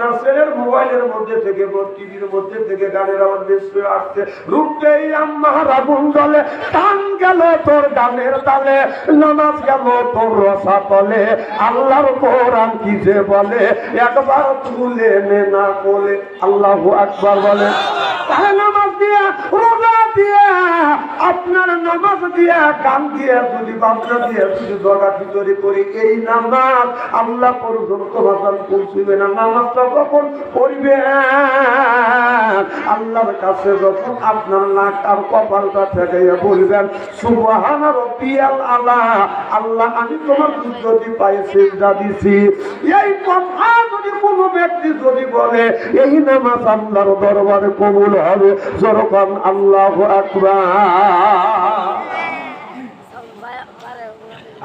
আপনার ছেলের মোবাইলের মধ্যে থেকে টিভির মধ্যে থেকে গানের আমার বেশ আসছে। রুখতেই আমার আগুন জলে, টান গেল তোর গানের তালে, নামাজ গেল তোর রসা তলে। আল্লাহর কোরআন কি যে বলে, একবার তুলে নে না বলে, আল্লাহ একবার বলে। তাহলে নামাজ দিয়া দিয়া, আপনার নামাজ দিয়া, গান দিয়া, যদি বাচ্চা দিয়া, যদি জগা ভিতরে করি, এই নামাজ আল্লাহ পর্যন্ত ভাষণ পৌঁছবে না। নামাজটা করবে পড়বে? আল্লাহর কাছে যখন আপনার নাক আর কপালটা থেকে বলবেন সুবহান রব্বিয়াল আলা আল্লাহ, আমি তোমার যদি পাই, সেজদা দিছি। এই কথা যদি কোনো ব্যক্তি যদি বলে, এই নামাজ আল্লাহর দরবারে কবুল হবে, যেরকম আল্লাহ আকবার।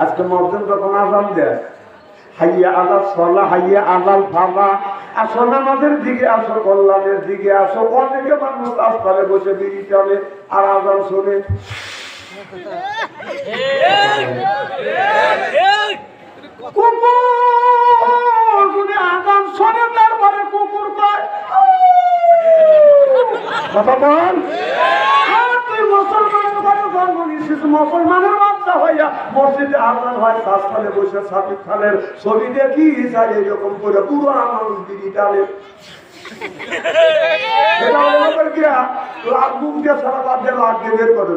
আজকে মসজিদ যখন আজান দেয়, হাইয়া আলাল সলা, হাইয়া আলাল ফালা আসো নামাজের দিকে আসো কল্যাণের দিকে আসো অনেকে মানুষ আসপালে বসে বিড়ি চলে আর আজান শোনে। আজান শোনে, তারপরে কুকুর পায় বল। তুই মুসলমানের ঘরে মুসলমানের বাচ্চা হইয়া মসজিদে আজান হয় সাজখানে বসে সাকিব খানের ছবি দেখি যাই এরকম করে পুরো এটা মনে করে লাখ বুক দিয়ে সারা বাদ দিয়ে লাখ দিয়ে বের করে।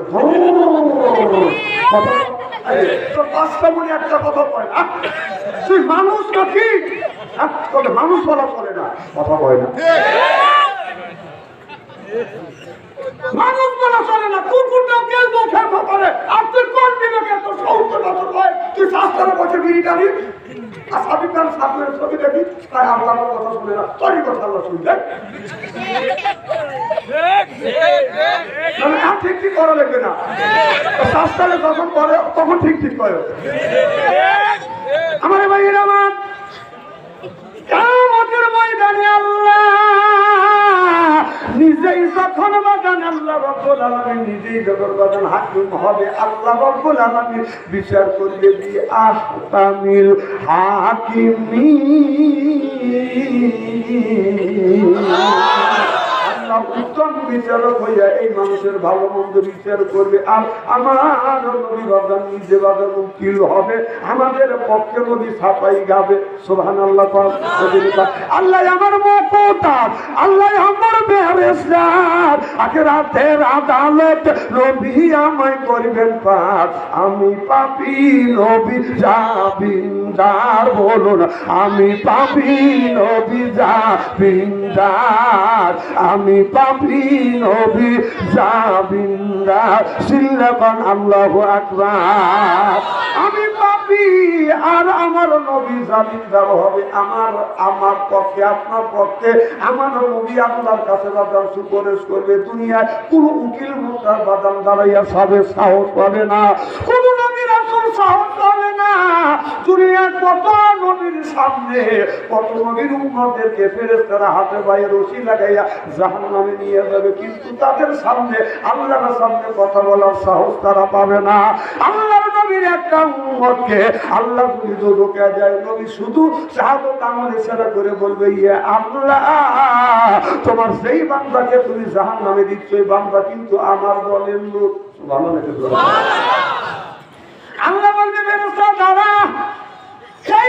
পাঁচটা মনে একটা কথা কয় না তুই মানুষ নাকি হ্যাঁ, মানুষ বলা চলে না। কথা কয় না। মানুষ চলে না কুকুরটাও কেউ মুখে করে আর তুই কোন বিবেকে তোর সত্তর বছর তুই টানি? আর কথা শুনে আর ঠিক ঠিক না। করে তখন ঠিক ঠিক করে আমার ভাই আমার। ময়দানে আল্লাহ নিজেই যখন বাগান, আল্লাহ রব্বুল আলমী নিজেই যখন বাগান, হাকিম হবে আল্লাহ রব্বুল আলমী বিচার করিয়ে দি আসামিল হাকিমি। বিচারক হইয়া এই মানুষের ভালো মন্দ বিচার করবে। আর আমার নিজে উকিল হবে। আমাদের পক্ষে নদী গাবে। আল্লাহ। আল্লাহ আমার আল্লাহ আমার আগে রাতের আদালত আমায় করবেন আমি পাপি নবী যাবিন্দার বলুন আমি পাপি নবী যাবিন্দার আমি পাপি নবী যাবিন্দার সিল্লাবান আল্লাহ আকবার। আমি পাপি আর আমার নবী জামিনদার হবে। আমার আমার পক্ষে, আপনার পক্ষে, আমার নবী আল্লাহর কাছে বাদাম সুপারিশ করবে। দুনিয়ায় কোন উকিল মুক্তার বাদাম দাঁড়াইয়া সবে সাহস পাবে না। কোন নবীর আসল সাহস না। দুনিয়ার কত নবীর সামনে, কত নবীর ফেরেস্তারা হাতে রশি লাগাইয়া নিয়ে যাবে। কিন্তু তাদের সামনে আল্লাহর সামনে কথা বলার সাহস তারা পাবে না। আল্লাহর নবীর একটা আল্লাহ যদি যায় নবী শুধু শাহাদত আমল ইশারা করে বলবে ইয়ে আল্লাহ, তোমার সেই বান্দাকে তুমি জাহান্নামে দিচ্ছ এই বান্দা কিন্তু আমার বলেন লোক। ভালো আল্লাহ বলবে বেরোস্তা দাদা সেই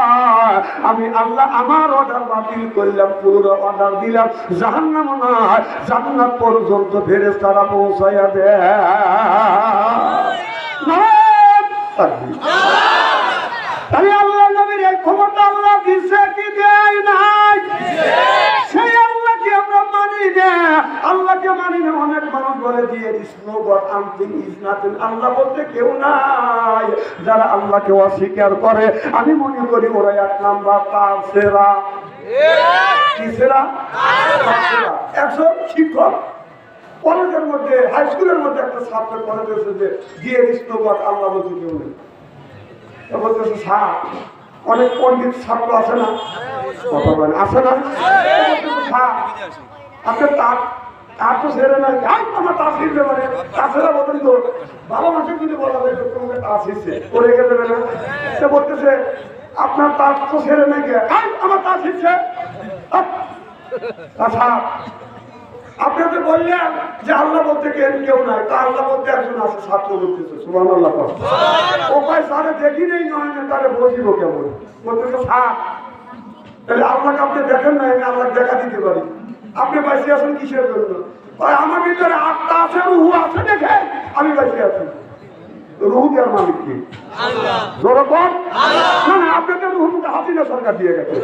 আমি আল্লাহ আমার অর্ডার বাতিল করলাম, পুরো অর্ডার দিলাম। জাহান্নাম নয় জান্নাত পর্যন্ত ফেরে তারা পৌঁছাইয়া দেয়। আল্লাহ নবীর এই ক্ষমতা আল্লাহ দিছে কি দেয় নাই সেই আল্লাহকে আমরা মানি না মানি অনেক বলে গড বলতে কেউ নাই যারা অস্বীকার করে। আমি মনে করি ওরা এক নাম্বার, তার। একজন শিক্ষক। কলেজের মধ্যে হাই স্কুলের মধ্যে একটা ছাত্র কলেজ এসে যে ডিয়ার ইস্তফাত আল্লাহ বলতে কেউ নেই। অনেক পণ্ডিত ছাত্র আছে না? আছে না? আপনি তার তার তো ছেড়ে নাই আমার তার ছিঁড়বে মানে তার ছেড়ে তো ভালো মানুষের যদি বলা যায় তোমাকে তার ছিঁড়ছে করে রেখে না? সে বলতেছে, আপনার তার তো ছেড়ে নাই আই আমার ছিঁড়ছে আহ! আচ্ছা আপনি তো বললেন যে আল্লাহ বলতে কেউ কেউ নাই, তা আল্লাহ বলতে একজন আছে, ছাত্র বলতেছে সুবান আল্লাহ ও সারে দেখি নেই, নয় তারে বসিব কেমন? বলতেছে, স্যার, তাহলে আল্লাহকে আপনি দেখেন না আমি আল্লাহ দেখা দিতে পারি। আপনি বাইসে আছেন কিসের জন্য? ভাই আমার ভিতরে আত্মা আছে রুহু আছে দেখে আমি বাইসে আছি। রুহু দেওয়ার মালিক কি? জনগণ? না না আপনাদের রুহুকে হাসিনা সরকার দিয়ে গেছে।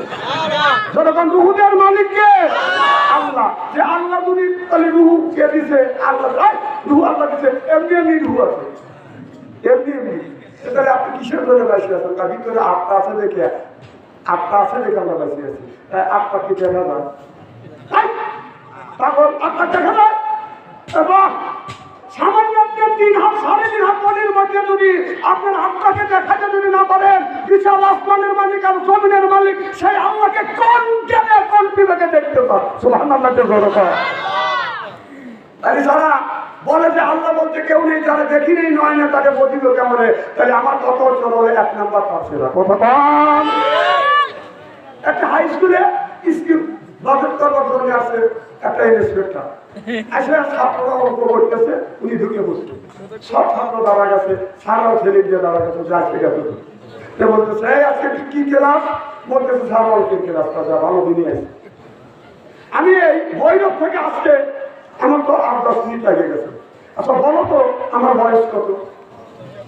জনগণ রুহুদের মালিক কে? আল্লাহ। যে আল্লাহ যদি তাহলে রুহু কে দিছে? আল্লাহ রুহু আল্লাহ দিছে এমনি এমনি রুহু আছে। এমনি এমনি। তাহলে আপনি কিসের জন্য বাসি আছেন? তার ভিতরে আত্মা আছে দেখে। আত্মা আছে দেখে আমরা বাসি আছি। আত্মা কি দেখা যায় তারপর আত্মা দেখা যায় এবং সামান্য আপনার তিন হাত, সাড়ে তিন হাত মধ্যে যদি আপনার আত্মাকে দেখাতে যদি না পারেন আসমানের মালিক আর জমিনের মালিক, সেই আল্লাহকে কোন জ্ঞানে কোন দেখতে পান? আল্লাহ তাহলে যারা বলে যে আল্লাহ বলতে কেউ নেই, যারা দেখি নেই, নয় না তাকে বলিব কেমন তাহলে আমার কত চলো এক নাম্বার পাচ্ছে একটা হাই স্কুলে স্কুল উনি ঢুকে কি- আমি এই ভৈরব থেকে আসতে আমার তো আট, দশ মিনিট লাগে গেছে। আচ্ছা বলো তো, আমার বয়স কত?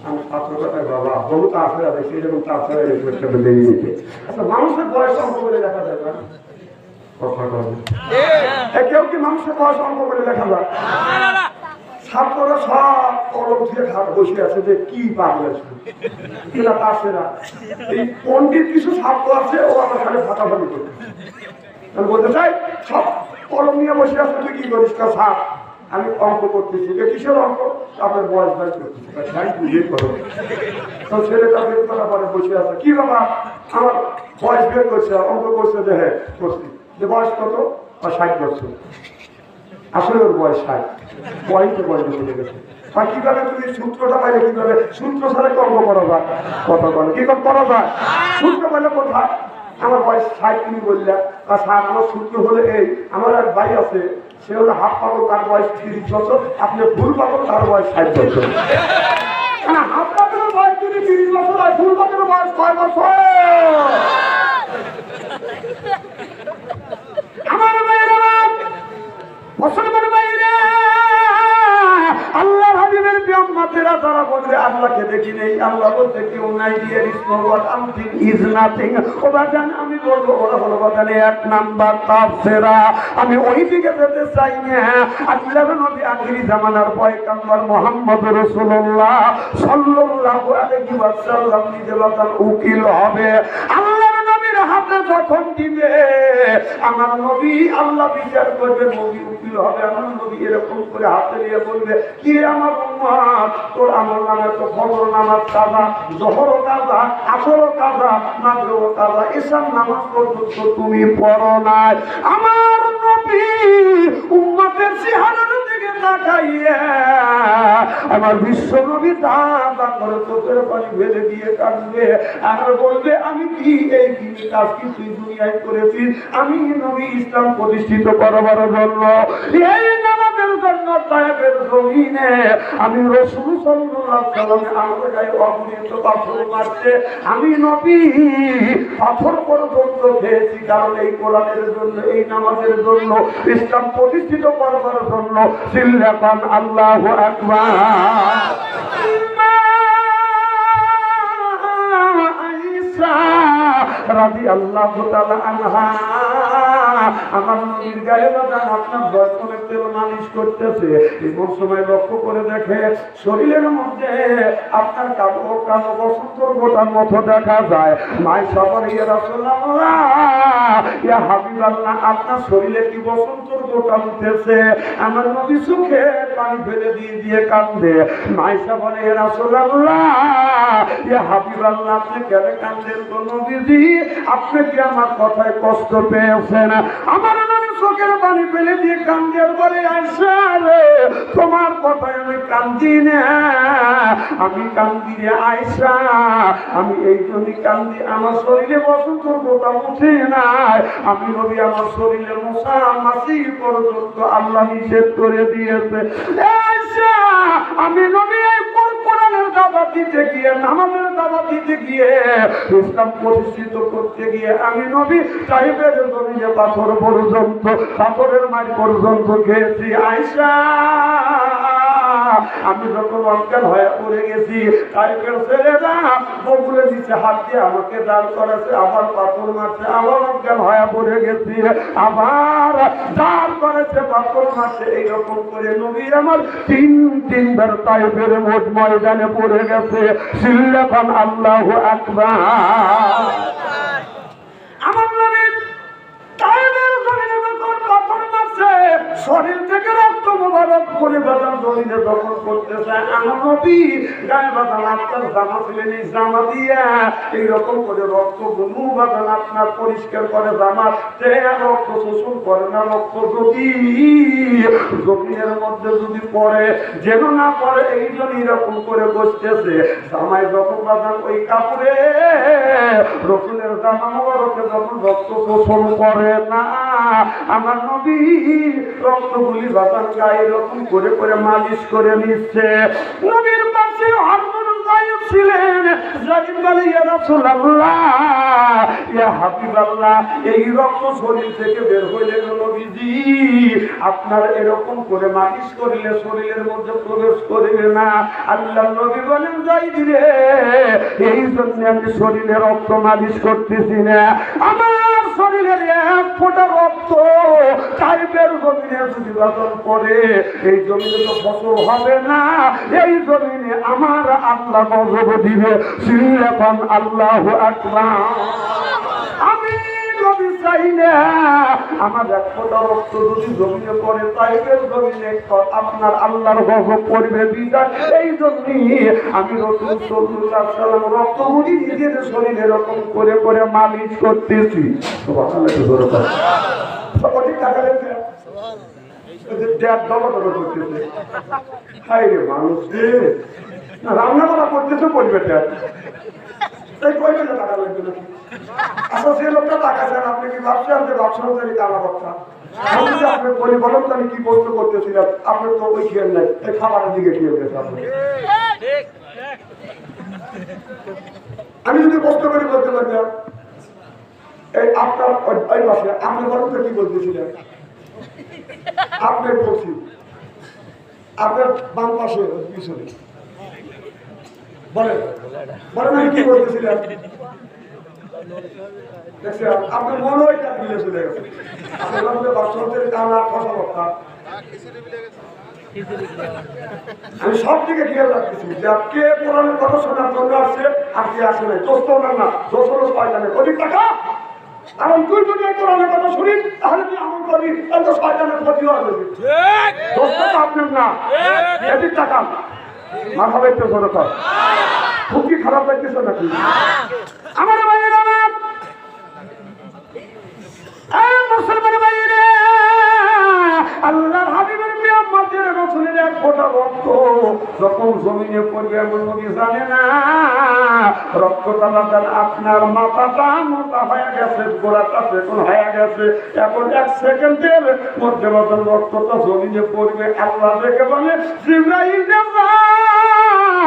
আমি ছাত্র কথায়, বাবা বহুত আছে দেখি যেমন তার ছেড়ে রেখে বেরিয়ে নিতে আচ্ছা মানুষের বয়স করে দেখা যায় না। কেউ কি মানুষের বয়স অঙ্ক করে লেখা যায়? ছাত্ররা সব কলম খাট বসে আছে যে কি পাগল আছে। এরা তার সেরা এই পণ্ডিত কিছু ছাত্র আছে ও আমার খালি ফাটাফাটি করতে আমি বলতে চাই সব কলম নিয়ে বসে আছে তুই কি করিস কা স্যার আমি অঙ্ক করতেছি। যে কিসের অঙ্ক আপনার বয়স বাড়ি করতেছি বুঝিয়ে করো। তো ছেলেটা বের করার পরে বসে আছে। কি বাবা আমার বয়স বের করছে অঙ্ক করছে যে হ্যাঁ করছি। যে বয়স কত? ষাট বছর। আসলে ওর বয়স ষাট। পয়েন্টে পয়েন্টে চলে গেছে। আর কীভাবে তুমি সূত্রটা পাইলে, কীভাবে? সূত্র ছাড়া কর্ম করা যায়। কথা বলে। কি করে যায়? সূত্র পাইলে কোথায়? আমার বয়স ষাট, তুমি বললে। আর স্যার আমার সূত্র হলে এই। আমার এক ভাই আছে, সে হলো হাফ পাগল, তার বয়স তিরিশ বছর। আপনি ভুল পাগল তার বয়স ষাট বছর। হাফ পাগলের বয়স যদি তিরিশ বছর হয় ফুল পাগলের বয়স কয় বছর। আমার মুসলমান বলবে আল্লাহকে দেখি নেই আল্লাহ কেউ নাই ইসমত আমথিং ইজ নাথিং ও বাজান আমি বলব, ওরা হলো বাজানে এক নাম্বার তাফসিরা। আমি ওই দিকে যেতে চাই না। আল্লাহর নবী আখিরি জামানার পয়গম্বর মুহাম্মদ রাসূলুল্লাহ সাল্লাল্লাহু আলাইহি ওয়াসাল্লাম নিজে বাজান উকিল হবে। হাতে যখন দিবে, আমার নবী আল্লাহ বিচার করবে, নবী উকিল হবে, আমার নবী এরকম করে হাতে নিয়ে বলবে, কি আমার তোর আমার নামে তো ফজর নামাজ কাজা জহর কাজা আসর কাজা মাগরিব কাজা এসব নামাজ পর্যন্ত তুমি পড়ো নাই। আমার নবী উম্মতের চেহারার দিকে তাকাইয়ে আমার বিশ্ব নবী দাদা করে চোখের পানি ফেলে দিয়ে কাঁদবে। আর বলবে, আমি কি এই কাজ কি তুই দুনিয়ায় করেছি? আমি নবী ইসলাম প্রতিষ্ঠিত করবার জন্য। এই নামাজের জন্য সাহেবের জমিনে। আমি রসুল আমার গায়ে আমি নবী। পাথর পর্যন্ত খেয়েছি, কারণ এই কোরআনের জন্য, এই নামাজের জন্য, ইসলাম প্রতিষ্ঠিত করবার জন্য সিল্লাপান আল্লাহু রাজি আল্লাহ আনহা। আমার নবীর গায়ে আপনার বয়স মালিশ করতেছে। এমন সময় লক্ষ্য করে দেখে শরীরের মধ্যে আপনার বসন্তর গোটার মতো দেখা যায়। সবার ইয়ে আপনার শরীরে কি বসন্তর গোটা উঠেছে? আমার নবী সুখে পানি ফেলে দিয়ে দিয়ে কান্দে। হাবিবাল্লাহ, আপনি কেন কান্দেন আপনি কি আমার কথায় কষ্ট পেয়েছেন? আমার চোখের পানি ফেলে দিয়ে কান্দের বলে আইসা রে তোমার কথায় আমি কান্দি না। আমি কান্দি রে আইসা আমি এই জন্যই কান্দি, আমার শরীরে বসন্ত গোটা উঠে নাই। আমি নবী আমার শরীরে মশা মাসি পর্যন্ত আল্লাহ নিষেধ করে দিয়েছে। আমি নবী এই কোর- কোরআনের দাবা দিতে গিয়ে নামাজের দাবা দিতে গিয়ে ইসলাম প্রতিষ্ঠিত করতে গিয়ে আমি নবী সাহেবের জমিনে পাথর পর্যন্ত, পাথরের মাঠ পর্যন্ত খেয়েছি আয়সা আমি যখন অজ্ঞান হয়ে পড়ে গেছি, টাইপের ছেলেরা বগুলে দিচ্ছে হাত দিয়ে আমাকে দান করেছে আবার পাথর মারছে, আবার অজ্ঞান হয়ে পড়ে গেছি, আবার দান করেছে পাথর মারছে, এইরকম করে নবী আমার তিন, তিনবার টাইপের মোট ময়দানে পড়ে গেছে। সিল্লাফান আল্লাহ আকবার। শরীর থেকে রক্ত মোবারক করে বাদাম জমিনে দখল করতেছে। আমার নবী গায়ে বাদাম আপনার জামা ছিলেন এই জামা দিয়া এইরকম করে রক্ত গুনু বাদাম আপনার পরিষ্কার করে জামা। তে রক্ত শোষণ করে না, রক্ত যদি, জমিনের মধ্যে যদি পড়ে, যেন না পড়ে, এই জন্য এরকম করে বসতেছে। জামাই যখন বাদাম ওই কাপড়ে রসুলের জামা মোবারকে যখন রক্ত শোষণ করে না, আমার নবী রক্তগুলি বাদাম গায়ে রকম করে করে মালিশ করে নিচ্ছে। নবীর পাশে গায়ক ছিলেন জালিম বলে, ইয়া রাসূলুল্লাহ, ইয়া হাবিবাল্লাহ, এই রক্ত শরীর থেকে বের হইলে নবীজি। আপনার এরকম করে মালিশ করিলে শরীরের মধ্যে প্রবেশ করিবে না। আল্লাহ নবী বলেন, যাই দিলে, এই জন্য আমি শরীরে রক্ত মালিশ করতেছি না। আমার শরীরের এক ফোঁটা রক্ত টাইপের জমিনে যদি করে এই জমিনে তো ফসল হবে না। এই জমিনে আমার আল্লাহ গজব দিবে। সিলেফান আল্লাহ আকবার। চাই না। আমার এক ফোঁটা রক্ত যদি জমিনে পড়ে টাইপের জমিনে আপনার আল্লাহর গজব পড়বে বিদায়। এই জন্যই আমি রসুল সল্লাহ সাল্লাম রক্তগুলি নিজের শরীরে এরকম করে করে মালিশ করতেছি। রে মানুষ রান্না করা করতেছে, করবে ড্যাড আচ্ছা আমি কি প্রশ্ন যদি প্রশ্ন করি বলতে পারি এই আপনার ওই- পাশে আপনি বলেন তো কি বলতেছিলেন? আপনার বলছি, আপনার বাম পাশে, পিছনে। বলেন। বলেন আমি কি বলতেছিলেন দেখছেন আপনার মনে হয় কাজ মিলে চলে গেছে। আপনার মধ্যে বাস্তবের কারণ আর কথা আমি সব দিকে খেয়াল রাখতেছি যে কে পুরানোর কথা শোনার জন্য আসছে আর কে আসে নাই। দোস্ত না না দোস্ত শয়তানে অধিক টাকা কারণ তুই যদি কোরআনের কথা শুনি তাহলে তুই আমল করবি তাহলে তো শয়তানের ক্ষতি হবে। দোস্ত আপনার না। এদিক টাকা মাথা শোনো খুব কি খারাপ নাকি? আমার আল্লাহর হাবিবের রসুলের এক ফোঁটা রক্ত যখন জমিনে জানে না রক্তটা লাগান আপনার মাথাটা মোটা হয়ে গেছে, গোড়াটা সেকন হয়ে গেছে। এখন এক সেকেন্ডের মধ্যে মতন রক্তটা জমিনে পড়বে, আল্লাহ দেখে বলে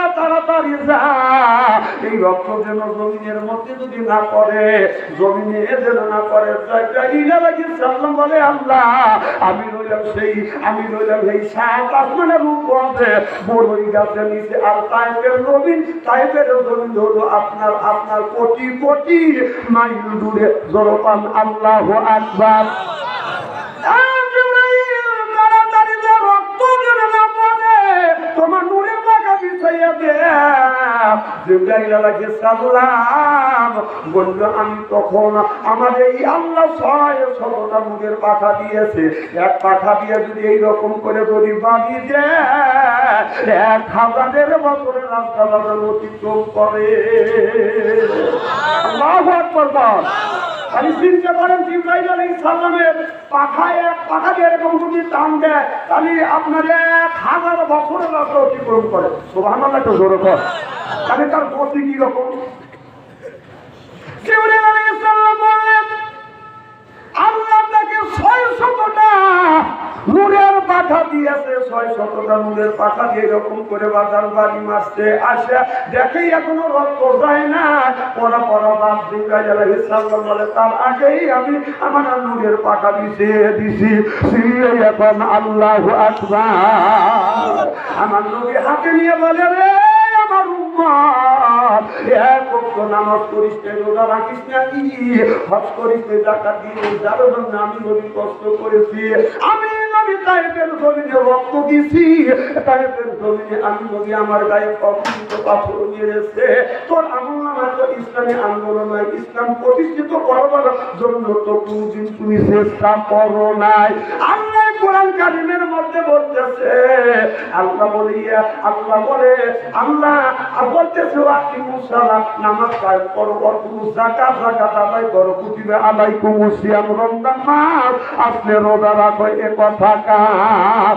ফেরেশতা তাড়াতাড়ি যা এই রক্ত যেন জমিনের মধ্যে যদি না জমিনে যেন না বলে আল্লাহ, আমি রইলাম সেই, আমি রইলাম সেই সাত আসমানের হবে বড়ই গাছের নিচে, আর নবীন তাইপের জমিন হলো আপনার আপনার কোটি কোটি মাইল দূরে। জড়পান আল্লাহ আকবার। তখন আমার এই আল্লাহ ছয় শতটা নূরের পাখা দিয়েছে। এক পাখা দিয়ে যদি এইরকম করে যদি বাড়ি দেয়, এক হাজারের বছরের রাস্তা অতিক্রম করে। আল্লাহু আকবার বল। খালি চিন্তা করেন জিব্রাইল আলাইহিস পাখায় এক পাখা দিয়ে এরকম যদি টান দেয়, তাহলে আপনার এক হাজার বছরের রাস্তা অতিক্রম করে সুবহানাল্লাহ তো জোরে কর তাহলে তার গতি কি রকম জিব্রাইল আলাইহিস সালাম বললেন, আল্লাহ তাকে ছয় শতটা নূরের পাখা দিয়েছে, ছয় শতটা নূরের পাখা দিয়ে এরকম করে বাজার বাড়ি মারছে আসে। দেখেই এখনও রক্ত যায় না। পরা পরা বাপ জিব্রাইল আলাইহিস সালাম বলে তার আগেই আমি আমার নূরের পাখা দিছে, দিছি। এখন আল্লাহু আকবার। আমার নবী হাতে নিয়ে বলে, রে আমার আমি নবী কষ্ট করেছি। আমি নবী তাইফের জমিনে রক্ত দিছি তাইফের জমিনে আমি যদি আমার গায়ে অকৃত পাথর মেরেছে, তোর আমল তো ইসলামী আন্দোলন ইসলাম প্রতিষ্ঠিত করবার জন্য তো কোনদিন তুমি চেষ্টা করো নাই। আল্লাহ কোরআন কারিমের মধ্যে বলতেছে আল্লাহ বলে ইয়া, আল্লাহ বলে আল্লাহ আর বলতেছে আপনি সালাত নামাজ কায়েম করো অতুল যাকাত যাকাত আদায় করো কুতিবা আলাইকুম কুমুসিয়াম মাস রোজা রাখো এ কথা কার?